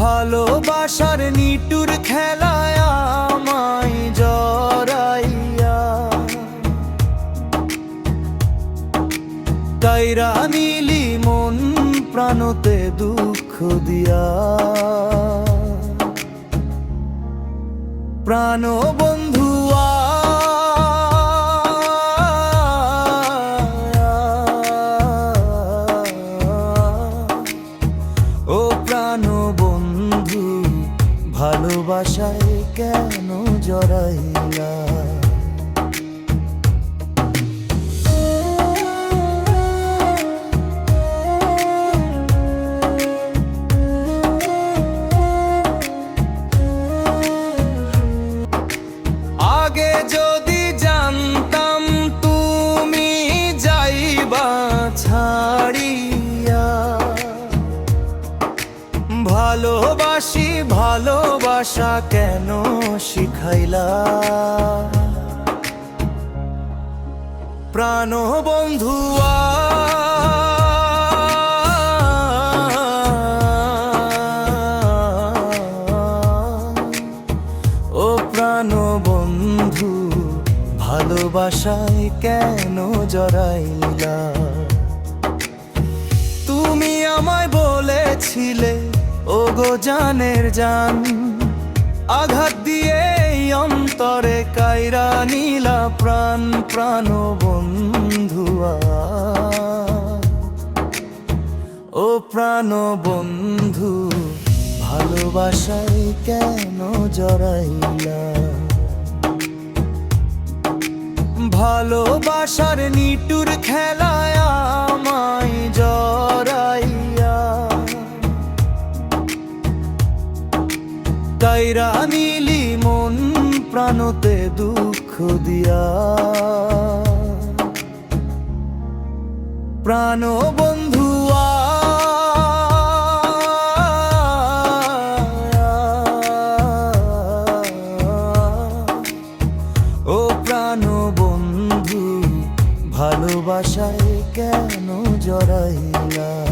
ভালোবাসার নিটুর খেলায় আমায় জরাইয়া তাইরা নিলি মন প্রাণতে দুঃখ দিয়া। প্রাণবন্ধ প্রাণ বন্ধু ভালোবাসায় কেন জড়াইলা? ভালোবাসি ভালোবাসা কেন শিখাইলা? প্রাণ বন্ধুয়া ও প্রাণ বন্ধু ভালোবাসায় কেন জড়াইলা? তুমি আমায় জানের জান। আঘাত দিয়ে অন্তরে কাইরা নীলা প্রাণ প্রাণ বন্ধুয়া ও প্রাণ বন্ধু ভালোবাসায় কেন জড়াইলা? ভালোবাসার নিটুর খেলায় বাইরা নিলি মন প্রাণতে দুঃখ দিয়া। প্রাণ বন্ধু ও প্রাণ বন্ধু ভালোবাসায় কেন জড়াইলা?